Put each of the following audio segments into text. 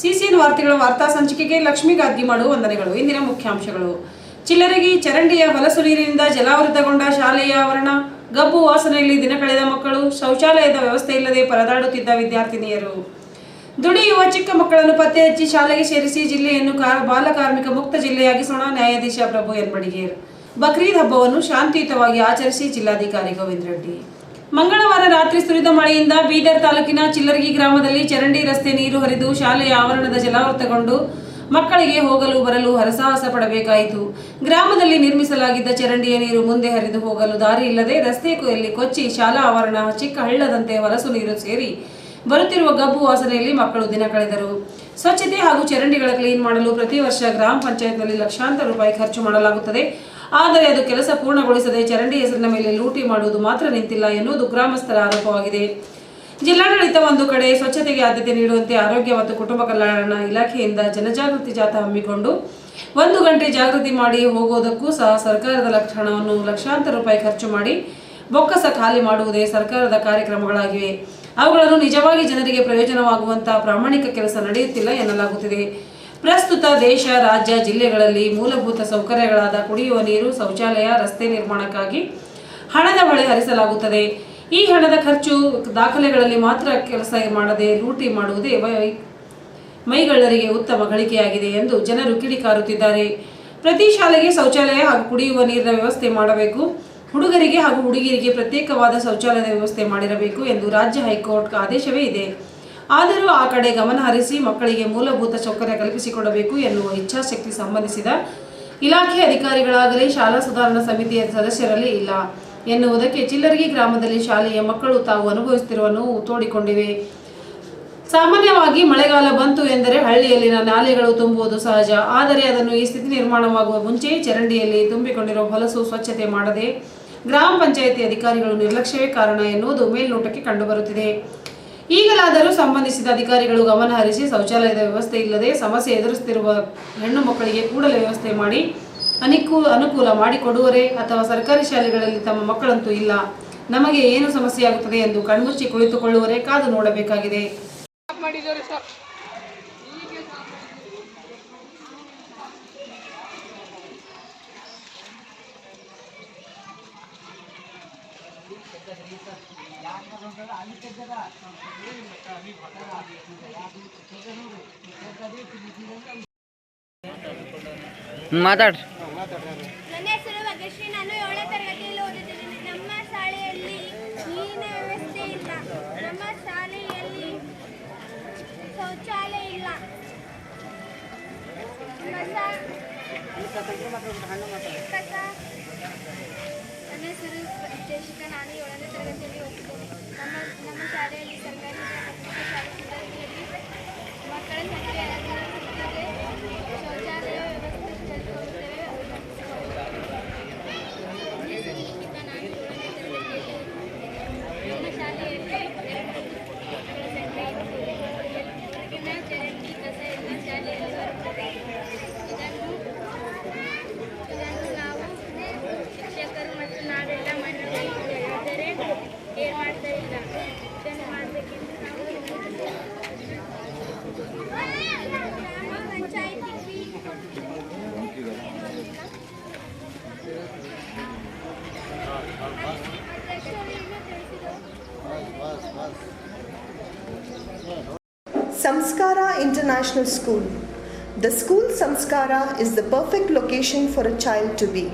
CCN ವಾರ್ತೆಗಳ ವಾರ್ತಾ ಸಂಚಿಕೆಗೆ ಲಕ್ಷ್ಮೀ ಗಾದ್ಗಿಮಾಡು ವಂದನೆಗಳು. ಇಂದಿನ ಮುಖ್ಯಾಂಶಗಳು. ಚಿಲ್ಲರಗಿ ಚರಂಡಿಯ ಹೊಲಸು ನೀರಿನಿಂದ ಜಲಾವೃತಗೊಂಡ ಶಾಲೆಯ ಆವರಣ, ಗಬ್ಬು ವಾಸನೆಯಲ್ಲಿ ದಿನ ಕಳೆದ ಮಕ್ಕಳು, ಶೌಚಾಲಯದ ವ್ಯವಸ್ಥೆ ಇಲ್ಲದೆ ಪರದಾಡುತ್ತಿದ್ದ ವಿದ್ಯಾರ್ಥಿನಿಯರು. ದುಡಿಯುವ ಚಿಕ್ಕ ಮಕ್ಕಳನ್ನು ಪತ್ತೆ ಹಚ್ಚಿ ಶಾಲೆಗೆ ಸೇರಿಸಿ ಜಿಲ್ಲೆಯನ್ನು ಬಾಲ ಕಾರ್ಮಿಕ ಮುಕ್ತ ಜಿಲ್ಲೆಯಾಗಿಸೋಣ ನ್ಯಾಯಾಧೀಶ ಪ್ರಭು ಎನ್ ಬಡಿಗೇರ್ ಬಕ್ರೀದ್ ಹಬ್ಬವನ್ನು ಶಾಂತಿಯುತವಾಗಿ ಆಚರಿಸಿ ಜಿಲ್ಲಾಧಿಕಾರಿ ಗೋವಿಂದ ರೆಡ್ಡಿ. ಮಂಗಳವಾರ ರಾತ್ರಿ ಸುರಿದ ಮಳೆಯಿಂದ ಬೀದರ್ ತಾಲೂಕಿನ ಚಿಲ್ಲರಗಿ ಗ್ರಾಮದಲ್ಲಿ ಚರಂಡಿ ರಸ್ತೆ ನೀರು ಹರಿದು ಶಾಲೆಯ ಆವರಣದ ಜಲಾವೃತಗೊಂಡು ಮಕ್ಕಳಿಗೆ ಹೋಗಲು ಬರಲು ಹರಸಾಹಸ ಪಡಬೇಕಾಯಿತು. ಗ್ರಾಮದಲ್ಲಿ ನಿರ್ಮಿಸಲಾಗಿದ್ದ ಚರಂಡಿಯ ನೀರು ಮುಂದೆ ಹರಿದು ಹೋಗಲು ದಾರಿ ಇಲ್ಲದೆ ರಸ್ತೆ ಕೊಯಲ್ಲಿ ಕೊಚ್ಚಿ ಶಾಲಾ ಆವರಣ, ಚಿಕ್ಕ ಹಳ್ಳದಂತೆ ಹೊಲಸು ನೀರು ಸೇರಿ ಬರುತ್ತಿರುವ ಗಬ್ಬು ವಾಸನೆಯಲ್ಲಿ ಮಕ್ಕಳು ದಿನ ಕಳೆದರು. ಸ್ವಚ್ಛತೆ ಹಾಗೂ ಚರಂಡಿಗಳ ಕ್ಲೀನ್ ಮಾಡಲು ಪ್ರತಿ ವರ್ಷ ಗ್ರಾಮ ಪಂಚಾಯತ್ನಲ್ಲಿ ಲಕ್ಷಾಂತರ ರೂಪಾಯಿ ಖರ್ಚು ಮಾಡಲಾಗುತ್ತದೆ. ಆದರೆ ಅದು ಕೆಲಸ ಪೂರ್ಣಗೊಳಿಸದೆ ಚರಂಡಿ ಹೆಸರಿನ ಮೇಲೆ ಲೂಟಿ ಮಾಡುವುದು ಮಾತ್ರ ನಿಂತಿಲ್ಲ ಎನ್ನುವುದು ಗ್ರಾಮಸ್ಥರ ಆರೋಪವಾಗಿದೆ. ಜಿಲ್ಲಾಡಳಿತ ಒಂದು ಕಡೆ ಸ್ವಚ್ಛತೆಗೆ ಆದ್ಯತೆ ನೀಡುವಂತೆ ಆರೋಗ್ಯ ಮತ್ತು ಕುಟುಂಬ ಕಲ್ಯಾಣ ಇಲಾಖೆಯಿಂದ ಜನಜಾಗೃತಿ ಜಾಥಾ ಹಮ್ಮಿಕೊಂಡು ಒಂದು ಗಂಟೆ ಜಾಗೃತಿ ಮಾಡಿ ಹೋಗೋದಕ್ಕೂ ಸಹ ಸರ್ಕಾರದ ಲಕ್ಷಣವನ್ನು ಲಕ್ಷಾಂತರ ರೂಪಾಯಿ ಖರ್ಚು ಮಾಡಿ ಬೊಕ್ಕಸ ಖಾಲಿ ಮಾಡುವುದೇ ಸರ್ಕಾರದ ಕಾರ್ಯಕ್ರಮಗಳಾಗಿವೆ. ಅವುಗಳನ್ನು ನಿಜವಾಗಿ ಜನರಿಗೆ ಪ್ರಯೋಜನವಾಗುವಂತಹ ಪ್ರಾಮಾಣಿಕ ಕೆಲಸ ನಡೆಯುತ್ತಿಲ್ಲ ಎನ್ನಲಾಗುತ್ತಿದೆ. ಪ್ರಸ್ತುತ ದೇಶ, ರಾಜ್ಯ, ಜಿಲ್ಲೆಗಳಲ್ಲಿ ಮೂಲಭೂತ ಸೌಕರ್ಯಗಳಾದ ಕುಡಿಯುವ ನೀರು, ಶೌಚಾಲಯ, ರಸ್ತೆ ನಿರ್ಮಾಣಕ್ಕಾಗಿ ಹಣದ ಹೊಳೆ ಹರಿಸಲಾಗುತ್ತದೆ. ಈ ಹಣದ ಖರ್ಚು ದಾಖಲೆಗಳಲ್ಲಿ ಮಾತ್ರ ಕೆಲಸ ಮಾಡದೆ ಲೂಟಿ ಮಾಡುವುದೇ ಮೈಗಳ್ಳರಿಗೆ ಉತ್ತಮ ಗಳಿಕೆಯಾಗಿದೆ ಎಂದು ಜನರು ಕಿಡಿಕಾರುತ್ತಿದ್ದಾರೆ. ಪ್ರತಿ ಶಾಲೆಗೆ ಶೌಚಾಲಯ ಹಾಗೂ ಕುಡಿಯುವ ನೀರಿನ ವ್ಯವಸ್ಥೆ ಮಾಡಬೇಕು. ಹುಡುಗರಿಗೆ ಹಾಗೂ ಹುಡುಗಿಯರಿಗೆ ಪ್ರತ್ಯೇಕವಾದ ಶೌಚಾಲಯದ ವ್ಯವಸ್ಥೆ ಮಾಡಿರಬೇಕು ಎಂದು ರಾಜ್ಯ ಹೈಕೋರ್ಟ್ ಆದೇಶವೇ ಇದೆ. ಆದರೂ ಆ ಕಡೆ ಗಮನ ಹರಿಸಿ ಮಕ್ಕಳಿಗೆ ಮೂಲಭೂತ ಸೌಕರ್ಯ ಕಲ್ಪಿಸಿಕೊಡಬೇಕು ಎನ್ನುವ ಇಚ್ಛಾಶಕ್ತಿ ಸಂಬಂಧಿಸಿದ ಇಲಾಖೆ ಅಧಿಕಾರಿಗಳಾಗಲಿ ಶಾಲಾ ಸುಧಾರಣಾ ಸಮಿತಿಯ ಸದಸ್ಯರಲ್ಲಿ ಇಲ್ಲ ಎನ್ನುವುದಕ್ಕೆ ಚಿಲ್ಲರಗಿ ಗ್ರಾಮದಲ್ಲಿ ಶಾಲೆಯ ಮಕ್ಕಳು ತಾವು ಅನುಭವಿಸುತ್ತಿರುವ ನೋವು ತೋಡಿಕೊಂಡಿವೆ. ಸಾಮಾನ್ಯವಾಗಿ ಮಳೆಗಾಲ ಬಂತು ಎಂದರೆ ಹಳ್ಳಿಯಲ್ಲಿನ ನಾಲೆಗಳು ತುಂಬುವುದು ಸಹಜ. ಆದರೆ ಅದನ್ನು ಈ ಸ್ಥಿತಿ ನಿರ್ಮಾಣವಾಗುವ ಮುಂಚೆ ಚರಂಡಿಯಲ್ಲಿ ತುಂಬಿಕೊಂಡಿರುವ ಹೊಲಸು ಸ್ವಚ್ಛತೆ ಮಾಡದೆ ಗ್ರಾಮ ಪಂಚಾಯಿತಿ ಅಧಿಕಾರಿಗಳು ನಿರ್ಲಕ್ಷ್ಯವೇ ಕಾರಣ ಎನ್ನುವುದು ಮೇಲ್ನೋಟಕ್ಕೆ ಕಂಡುಬರುತ್ತಿದೆ. ಈಗಲಾದರೂ ಸಂಬಂಧಿಸಿದ ಅಧಿಕಾರಿಗಳು ಗಮನ ಹರಿಸಿ ಶೌಚಾಲಯದ ವ್ಯವಸ್ಥೆ ಇಲ್ಲದೆ ಸಮಸ್ಯೆ ಎದುರಿಸುತ್ತಿರುವ ಹೆಣ್ಣು ಮಕ್ಕಳಿಗೆ ಕೂಡಲೇ ವ್ಯವಸ್ಥೆ ಮಾಡಿ ಅನುಕೂಲ ಅನುಕೂಲ ಮಾಡಿಕೊಡುವರೆ ಅಥವಾ ಸರ್ಕಾರಿ ಶಾಲೆಗಳಲ್ಲಿ ತಮ್ಮ ಮಕ್ಕಳಂತೂ ಇಲ್ಲ. ನಮಗೆ ಏನು ಸಮಸ್ಯೆಯಾಗುತ್ತದೆ ಎಂದು ಕಣ್ಮುಚ್ಚಿ ಕುಳಿತುಕೊಳ್ಳುವರೇ ಕಾದು ನೋಡಬೇಕಾಗಿದೆ. ಮಾತಾಡ್ರಿ ನನ್ನ ಹೆಸರು ಭಾಗ್ಯಶ್ರೀ ನಾನು ಏಳನೇ ತರಗತಿಯಲ್ಲಿ ಓದುತ್ತಿದ್ದೇನೆ. ನಮ್ಮ ಶಾಲೆಯಲ್ಲಿ ನೀರಿನ ವ್ಯವಸ್ಥೆ ಇಲ್ಲ. ನಮ್ಮ ಶಾಲೆಯಲ್ಲಿ ಶೌಚಾಲಯ ಇಲ್ಲ. ನನ್ನ ಹೆಸರು ಜಯಶಿಕಾ ನಾನು ಏಳನೇ Samskara International School. The school Samskara is the perfect location for a child to be.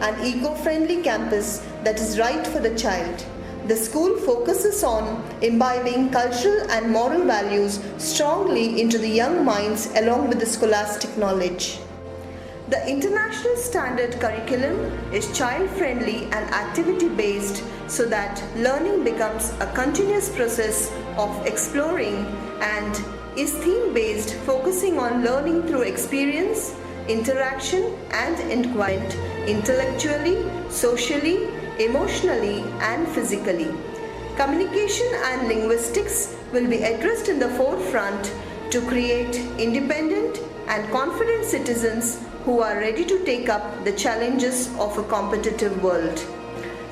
An eco friendly campus that is right for the child. The school focuses on imbibing cultural and moral values strongly into the young minds along with the scholastic knowledge. The international standard curriculum is child friendly and activity based so that learning becomes a continuous process of exploring and is theme based, focusing on learning through experience, interaction, and inquiry intellectually, socially, emotionally, and physically. Communication and linguistics will be addressed in the forefront to create independent and confident citizens who are ready to take up the challenges of a competitive world.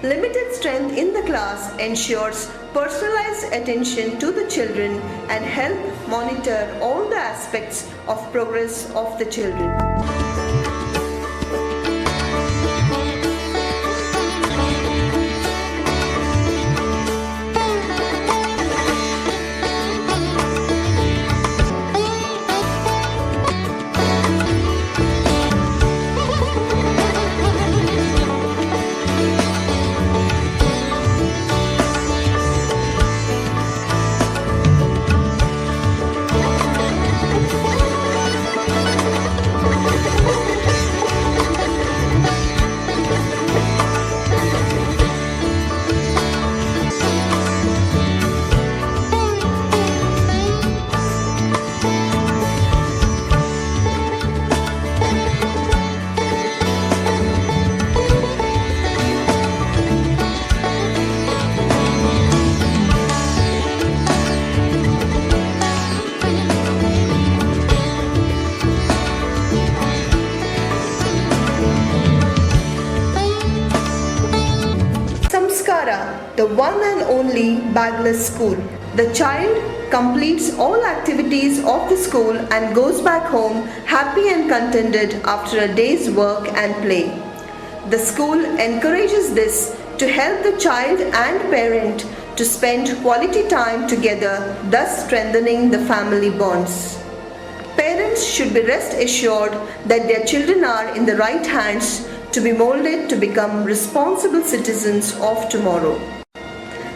Limited strength in the class ensures personalized attention to the children, and help monitor all the aspects of progress of the children. One and only bagless school. The child completes all activities of the school and goes back home happy and contented after a day's work and play. The school encourages this to help the child and parent to spend quality time together, thus strengthening the family bonds. Parents should be rest assured that their children are in the right hands to be molded to become responsible citizens of tomorrow.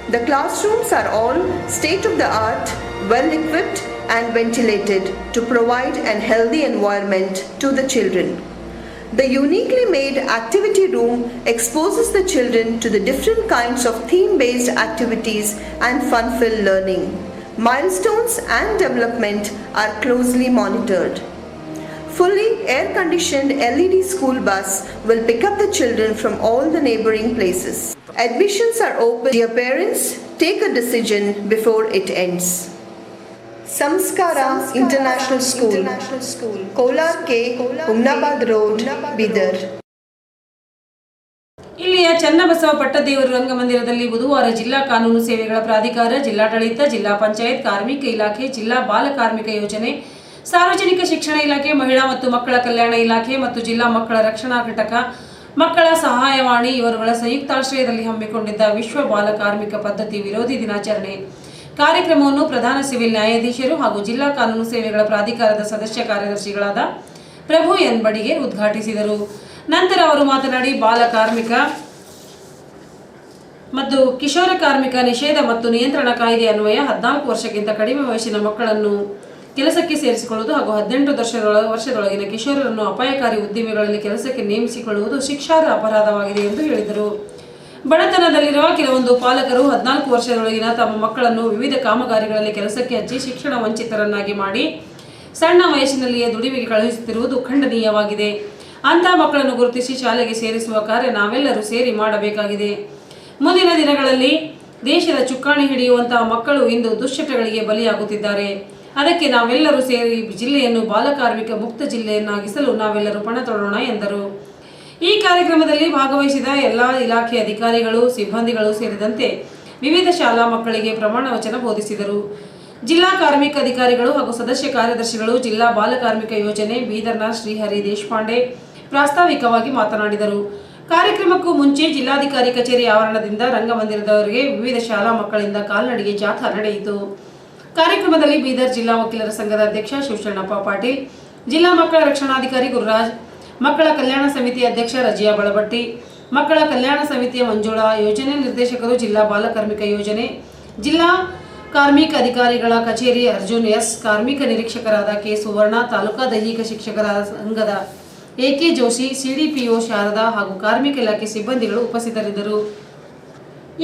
The classrooms are all state of the art, well equipped, and ventilated to provide an healthy environment to the children. The uniquely made activity room exposes the children to the different kinds of theme based activities and fun filled learning. Milestones and development are closely monitored. Fully air conditioned LED school bus will pick up the children from all the neighboring places. Admissions are open. Dear parents, take a decision before it ends. Samskara Samskara International, School, International School, Kolar K, Umnabad Road, Bidar. ಇಲ್ಲಿಯ ಚನ್ನಬಸವ ಪಟ್ಟದೇವರು ರಂಗಮಂದಿರದಲ್ಲಿ ಬುಧವಾರ ಜಿಲ್ಲಾ ಕಾನೂನು ಸೇವೆಗಳ ಪ್ರಾಧಿಕಾರ ಜಿಲ್ಲಾಡಳಿತ ಜಿಲ್ಲಾ ಪಂಚಾಯತ್ ಕಾರ್ಮಿಕ ಇಲಾಖೆ ಜಿಲ್ಲಾ ಬಾಲ ಕಾರ್ಮಿಕ ಯೋಜನೆ ಸಾರ್ವಜನಿಕ ಶಿಕ್ಷಣ ಇಲಾಖೆ, ಮಹಿಳಾ ಮತ್ತು ಮಕ್ಕಳ ಕಲ್ಯಾಣ ಇಲಾಖೆ ಮತ್ತು ಜಿಲ್ಲಾ ಮಕ್ಕಳ ರಕ್ಷಣಾ ಘಟಕ, ಮಕ್ಕಳ ಸಹಾಯವಾಣಿ ಇವರುಗಳ ಸಂಯುಕ್ತಾಶ್ರಯದಲ್ಲಿ ಹಮ್ಮಿಕೊಂಡಿದ್ದ ವಿಶ್ವ ಬಾಲ ಕಾರ್ಮಿಕ ಪದ್ಧತಿ ವಿರೋಧಿ ದಿನಾಚರಣೆ. ಕಾರ್ಯಕ್ರಮವನ್ನು ಪ್ರಧಾನ ಸಿವಿಲ್ ನ್ಯಾಯಾಧೀಶರು ಹಾಗೂ ಜಿಲ್ಲಾ ಕಾನೂನು ಸೇವೆಗಳ ಪ್ರಾಧಿಕಾರದ ಸದಸ್ಯ ಕಾರ್ಯದರ್ಶಿಗಳಾದ ಪ್ರಭು ಎನ್. ಬಡಿಗೆ ಉದ್ಘಾಟಿಸಿದರು. ನಂತರ ಅವರು ಮಾತನಾಡಿ, ಬಾಲ ಕಾರ್ಮಿಕ ಮತ್ತು ಕಿಶೋರ ಕಾರ್ಮಿಕ ನಿಷೇಧ ಮತ್ತು ನಿಯಂತ್ರಣ ಕಾಯ್ದೆ ಅನ್ವಯ ಹದಿನಾಲ್ಕು ವರ್ಷಕ್ಕಿಂತ ಕಡಿಮೆ ವಯಸ್ಸಿನ ಮಕ್ಕಳನ್ನು ಕೆಲಸಕ್ಕೆ ಸೇರಿಸಿಕೊಳ್ಳುವುದು ಹಾಗೂ ಹದಿನೆಂಟು ವರ್ಷಗಳ ವರ್ಷದೊಳಗಿನ ಕಿಶೋರರನ್ನು ಅಪಾಯಕಾರಿ ಉದ್ದಿಮೆಗಳಲ್ಲಿ ಕೆಲಸಕ್ಕೆ ನೇಮಿಸಿಕೊಳ್ಳುವುದು ಶಿಕ್ಷಾರ್ಹ ಅಪರಾಧವಾಗಿದೆ ಎಂದು ಹೇಳಿದರು. ಬಡತನದಲ್ಲಿರುವ ಕೆಲವೊಂದು ಪಾಲಕರು ಹದಿನಾಲ್ಕು ವರ್ಷದೊಳಗಿನ ತಮ್ಮ ಮಕ್ಕಳನ್ನು ವಿವಿಧ ಕಾಮಗಾರಿಗಳಲ್ಲಿ ಕೆಲಸಕ್ಕೆ ಹಚ್ಚಿ ಶಿಕ್ಷಣ ವಂಚಿತರನ್ನಾಗಿ ಮಾಡಿ ಸಣ್ಣ ವಯಸ್ಸಿನಲ್ಲಿಯೇ ದುಡಿಮೆಗೆ ಕಳುಹಿಸುತ್ತಿರುವುದು ಖಂಡನೀಯವಾಗಿದೆ. ಅಂತಹ ಮಕ್ಕಳನ್ನು ಗುರುತಿಸಿ ಶಾಲೆಗೆ ಸೇರಿಸುವ ಕಾರ್ಯ ನಾವೆಲ್ಲರೂ ಸೇರಿ ಮಾಡಬೇಕಾಗಿದೆ. ಮುಂದಿನ ದಿನಗಳಲ್ಲಿ ದೇಶದ ಚುಕ್ಕಾಣಿ ಹಿಡಿಯುವಂತಹ ಮಕ್ಕಳು ಇಂದು ದುಶ್ಚಟಗಳಿಗೆ ಬಲಿಯಾಗುತ್ತಿದ್ದಾರೆ. ಅದಕ್ಕೆ ನಾವೆಲ್ಲರೂ ಸೇರಿ ಜಿಲ್ಲೆಯನ್ನು ಬಾಲಕಾರ್ಮಿಕ ಮುಕ್ತ ಜಿಲ್ಲೆಯನ್ನಾಗಿಸಲು ನಾವೆಲ್ಲರೂ ಪಣ ತೊಡೋಣ ಎಂದರು. ಈ ಕಾರ್ಯಕ್ರಮದಲ್ಲಿ ಭಾಗವಹಿಸಿದ ಎಲ್ಲ ಇಲಾಖೆ ಅಧಿಕಾರಿಗಳು, ಸಿಬ್ಬಂದಿಗಳು ಸೇರಿದಂತೆ ವಿವಿಧ ಶಾಲಾ ಮಕ್ಕಳಿಗೆ ಪ್ರಮಾಣ ವಚನ ಬೋಧಿಸಿದರು. ಜಿಲ್ಲಾ ಕಾರ್ಮಿಕ ಅಧಿಕಾರಿಗಳು ಹಾಗೂ ಸದಸ್ಯ ಕಾರ್ಯದರ್ಶಿಗಳು, ಜಿಲ್ಲಾ ಬಾಲಕಾರ್ಮಿಕ ಯೋಜನೆ ಬೀದರ್ನ ಶ್ರೀಹರಿ ದೇಶಪಾಂಡೆ ಪ್ರಾಸ್ತಾವಿಕವಾಗಿ ಮಾತನಾಡಿದರು. ಕಾರ್ಯಕ್ರಮಕ್ಕೂ ಮುಂಚೆ ಜಿಲ್ಲಾಧಿಕಾರಿ ಕಚೇರಿ ಆವರಣದಿಂದ ರಂಗಮಂದಿರದವರಿಗೆ ವಿವಿಧ ಶಾಲಾ ಮಕ್ಕಳಿಂದ ಕಾಲ್ನಡಿಗೆ ಜಾಥಾ ನಡೆಯಿತು. ಕಾರ್ಯಕ್ರಮದಲ್ಲಿ ಬೀದರ್ ಜಿಲ್ಲಾ ವಕೀಲರ ಸಂಘದ ಅಧ್ಯಕ್ಷ ಶಿವಶರಣಪ್ಪ ಪಾಟೀಲ್, ಜಿಲ್ಲಾ ಮಕ್ಕಳ ರಕ್ಷಣಾಧಿಕಾರಿ ಗುರುರಾಜ್, ಮಕ್ಕಳ ಕಲ್ಯಾಣ ಸಮಿತಿ ಅಧ್ಯಕ್ಷ ರಜಿಯಾ ಬಳಬಟ್ಟಿ, ಮಕ್ಕಳ ಕಲ್ಯಾಣ ಸಮಿತಿಯ ಮಂಜುಳಾ, ಯೋಜನೆ ನಿರ್ದೇಶಕರು ಜಿಲ್ಲಾ ಬಾಲಕಾರ್ಮಿಕ ಯೋಜನೆ, ಜಿಲ್ಲಾ ಕಾರ್ಮಿಕ ಅಧಿಕಾರಿಗಳ ಕಚೇರಿ ಅರ್ಜುನ್ ಎಸ್, ಕಾರ್ಮಿಕ ನಿರೀಕ್ಷಕರಾದ ಕೆ ಸುವರ್ಣ, ತಾಲೂಕಾ ದೈಹಿಕ ಶಿಕ್ಷಕರ ಸಂಘದ ಎಕೆ ಜೋಶಿ ಸಿಡಿಪಿಒ ಶಾರದಾ ಹಾಗೂ ಕಾರ್ಮಿಕ ಇಲಾಖೆ ಸಿಬ್ಬಂದಿಗಳು ಉಪಸ್ಥಿತರಿದ್ದರು.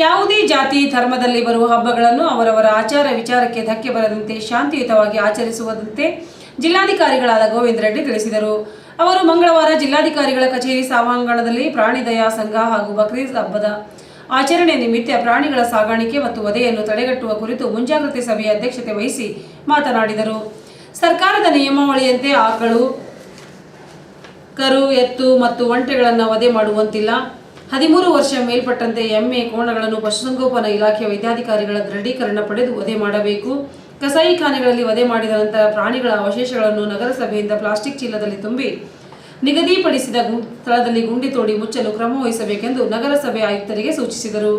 ಯಾವುದೇ ಜಾತಿ, ಧರ್ಮದಲ್ಲಿ ಬರುವ ಹಬ್ಬಗಳನ್ನು ಅವರವರ ಆಚಾರ ವಿಚಾರಕ್ಕೆ ಧಕ್ಕೆ ಬರದಂತೆ ಶಾಂತಿಯುತವಾಗಿ ಆಚರಿಸುವಂತೆ ಜಿಲ್ಲಾಧಿಕಾರಿಗಳಾದ ಗೋವಿಂದ ರೆಡ್ಡಿ ತಿಳಿಸಿದರು. ಅವರು ಮಂಗಳವಾರ ಜಿಲ್ಲಾಧಿಕಾರಿಗಳ ಕಚೇರಿ ಸಭಾಂಗಣದಲ್ಲಿ ಪ್ರಾಣಿ ದಯಾ ಸಂಘ ಹಾಗೂ ಬಕ್ರೀದ್ ಹಬ್ಬದ ಆಚರಣೆ ನಿಮಿತ್ತ ಪ್ರಾಣಿಗಳ ಸಾಗಾಣಿಕೆ ಮತ್ತು ವಧೆಯನ್ನು ತಡೆಗಟ್ಟುವ ಕುರಿತು ಮುಂಜಾಗ್ರತೆ ಸಭೆಯ ಅಧ್ಯಕ್ಷತೆ ವಹಿಸಿ ಮಾತನಾಡಿದರು. ಸರ್ಕಾರದ ನಿಯಮಾವಳಿಯಂತೆ ಆಕಳು, ಕರು, ಎತ್ತು ಮತ್ತು ಒಂಟೆಗಳನ್ನು ವಧೆ ಮಾಡುವಂತಿಲ್ಲ. ಹದಿಮೂರು ವರ್ಷ ಮೇಲ್ಪಟ್ಟಂತೆ ಎಮ್ಮೆ ಕೋಣಗಳನ್ನು ಪಶುಸಂಗೋಪನಾ ಇಲಾಖೆಯ ವೈದ್ಯಾಧಿಕಾರಿಗಳ ದೃಢೀಕರಣ ಪಡೆದು ವಧೆ ಮಾಡಬೇಕು. ಕಸಾಯಿಖಾನೆಗಳಲ್ಲಿ ವಧೆ ಮಾಡಿದ ನಂತರ ಪ್ರಾಣಿಗಳ ಅವಶೇಷಗಳನ್ನು ನಗರಸಭೆಯಿಂದ ಪ್ಲಾಸ್ಟಿಕ್ ಚೀಲದಲ್ಲಿ ತುಂಬಿ ನಿಗದಿಪಡಿಸಿದ ಸ್ಥಳದಲ್ಲಿ ಗುಂಡಿ ತೋಡಿ ಮುಚ್ಚಲು ಕ್ರಮ ವಹಿಸಬೇಕೆಂದು ನಗರಸಭೆ ಆಯುಕ್ತರಿಗೆ ಸೂಚಿಸಿದರು.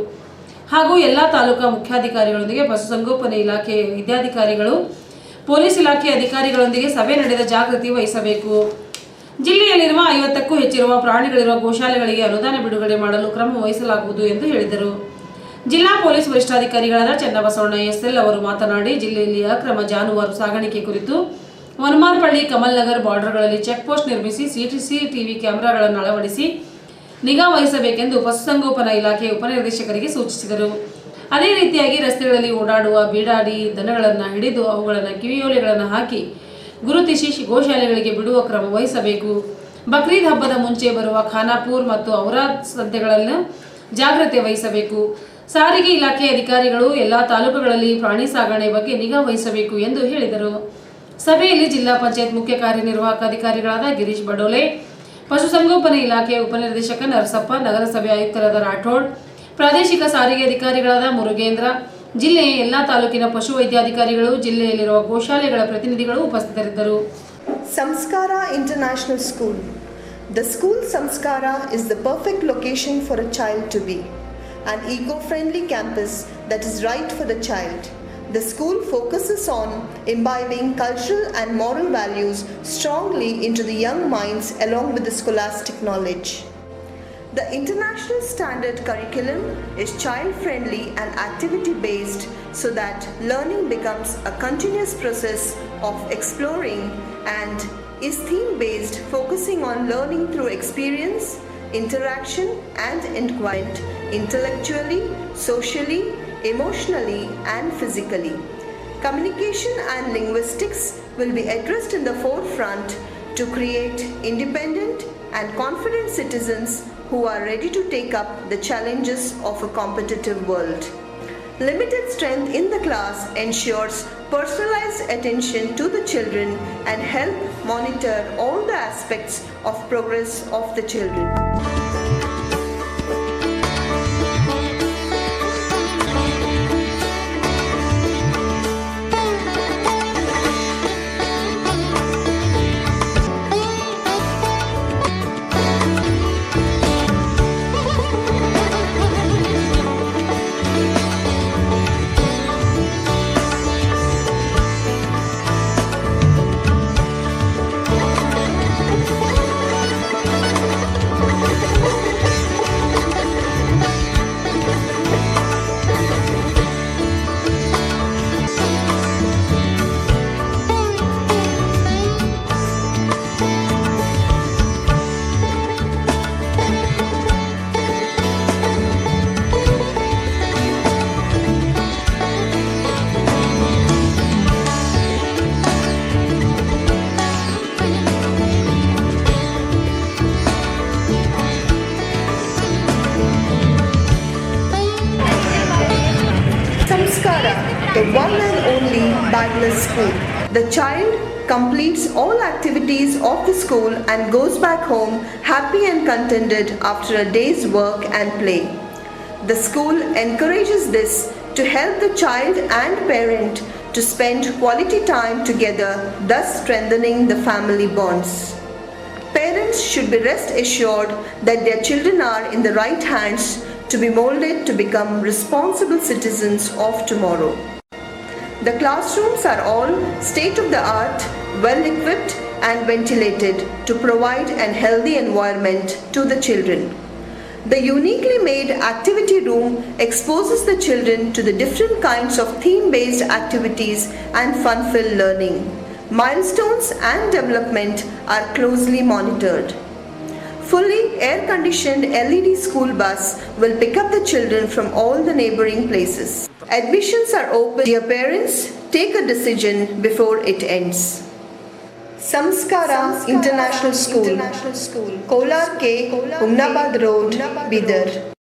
ಹಾಗೂ ಎಲ್ಲ ತಾಲೂಕಾ ಮುಖ್ಯಾಧಿಕಾರಿಗಳೊಂದಿಗೆ ಪಶುಸಂಗೋಪನೆ ಇಲಾಖೆ ವೈದ್ಯಾಧಿಕಾರಿಗಳು, ಪೊಲೀಸ್ ಇಲಾಖೆ ಅಧಿಕಾರಿಗಳೊಂದಿಗೆ ಸಭೆ ನಡೆದ ಜಾಗೃತಿ ವಹಿಸಬೇಕು. ಜಿಲ್ಲೆಯಲ್ಲಿರುವ ಐವತ್ತಕ್ಕೂ ಹೆಚ್ಚಿರುವ ಪ್ರಾಣಿಗಳಿರುವ ಗೋಶಾಲೆಗಳಿಗೆ ಅನುದಾನ ಬಿಡುಗಡೆ ಮಾಡಲು ಕ್ರಮ ವಹಿಸಲಾಗುವುದು ಎಂದು ಹೇಳಿದರು. ಜಿಲ್ಲಾ ಪೊಲೀಸ್ ವರಿಷ್ಠಾಧಿಕಾರಿಗಳಾದ ಚನ್ನಬಸವಣ್ಣ ಎಸ್ಎಲ್ ಅವರು ಮಾತನಾಡಿ, ಜಿಲ್ಲೆಯಲ್ಲಿ ಅಕ್ರಮ ಜಾನುವಾರು ಸಾಗಾಣಿಕೆ ಕುರಿತು ವನಮಾರ್ಪಳ್ಳಿ ಕಮಲ್ ನಗರ್ ಬಾರ್ಡರ್ಗಳಲ್ಲಿ ಚೆಕ್ ಪೋಸ್ಟ್ ನಿರ್ಮಿಸಿ ಸಿಟಿಸಿ ಟಿವಿ ಕ್ಯಾಮೆರಾಗಳನ್ನು ಅಳವಡಿಸಿ ನಿಗಾ ವಹಿಸಬೇಕೆಂದು ಪಶುಸಂಗೋಪನಾ ಇಲಾಖೆ ಉಪನಿರ್ದೇಶಕರಿಗೆ ಸೂಚಿಸಿದರು. ಅದೇ ರೀತಿಯಾಗಿ ರಸ್ತೆಗಳಲ್ಲಿ ಓಡಾಡುವ ಬೀಡಾಡಿ ದನಗಳನ್ನು ಹಿಡಿದು ಅವುಗಳನ್ನು ಕಿವಿಯೋಲೆಗಳನ್ನು ಹಾಕಿ ಗುರುತಿಸಿ ಗೋಶಾಲೆಗಳಿಗೆ ಬಿಡುವ ಕ್ರಮ ವಹಿಸಬೇಕು. ಬಕ್ರೀದ್ ಹಬ್ಬದ ಮುಂಚೆ ಬರುವ ಖಾನಾಪುರ್ ಮತ್ತು ಔರಾದ್ ಸದ್ದೆಗಳನ್ನು ಜಾಗ್ರತೆ ವಹಿಸಬೇಕು. ಸಾರಿಗೆ ಇಲಾಖೆ ಅಧಿಕಾರಿಗಳು ಎಲ್ಲ ತಾಲೂಕುಗಳಲ್ಲಿ ಪ್ರಾಣಿ ಸಾಗಣೆ ಬಗ್ಗೆ ನಿಗಾ ವಹಿಸಬೇಕು ಎಂದು ಹೇಳಿದರು. ಸಭೆಯಲ್ಲಿ ಜಿಲ್ಲಾ ಪಂಚಾಯತ್ ಮುಖ್ಯ ಕಾರ್ಯನಿರ್ವಾಹಕ ಅಧಿಕಾರಿಗಳಾದ ಗಿರೀಶ್ ಬಡೋಲೆ ಪಶುಸಂಗೋಪನೆ ಇಲಾಖೆ ಉಪನಿರ್ದೇಶಕ ನರಸಪ್ಪ, ನಗರಸಭೆ ಆಯುಕ್ತರಾದ ರಾಠೋಡ್, ಪ್ರಾದೇಶಿಕ ಸಾರಿಗೆ ಅಧಿಕಾರಿಗಳಾದ ಮುರುಗೇಂದ್ರ ಜಿಲ್ಲೆಯ ಎಲ್ಲಾ ತಾಲೂಕಿನ ಪಶುವೈದ್ಯಾಧಿಕಾರಿಗಳು ಜಿಲ್ಲೆಯಲ್ಲಿರುವ ಗೋಶಾಲೆಗಳ ಪ್ರತಿನಿಧಿಗಳು ಉಪಸ್ಥಿತರಿದ್ದರು. Samskara international school. The school Samskara is the perfect location for a child to be on eco friendly campus that is right for the child the school focuses on imbibing cultural and moral values strongly into the young minds along with the scholastic knowledge The international standard curriculum is child friendly and activity based so that learning becomes a continuous process of exploring and is theme based, focusing on learning through experience, interaction, and inquiry intellectually, socially, emotionally, and physically. Communication and linguistics will be addressed in the forefront to create independent and confident citizens who are ready to take up the challenges of a competitive world. Limited strength in the class ensures personalized attention to the children and help monitor all the aspects of progress of the children. School. The child completes all activities of the school and goes back home happy and contented after a day's work and play. The school encourages this to help the child and parent to spend quality time together, thus strengthening the family bonds. Parents should be rest assured that their children are in the right hands to be molded to become responsible citizens of tomorrow. The classrooms are all state of the art, well equipped, and ventilated to provide an healthy environment to the children. The uniquely made activity room exposes the children to the different kinds of theme based activities and fun filled learning. Milestones and development are closely monitored. Fully air conditioned LED school bus will pick up the children from all the neighboring places. Admissions are open. Dear parents, take a decision before it ends. Samskara International School, Kolar K, Humnabad Road, Bidar.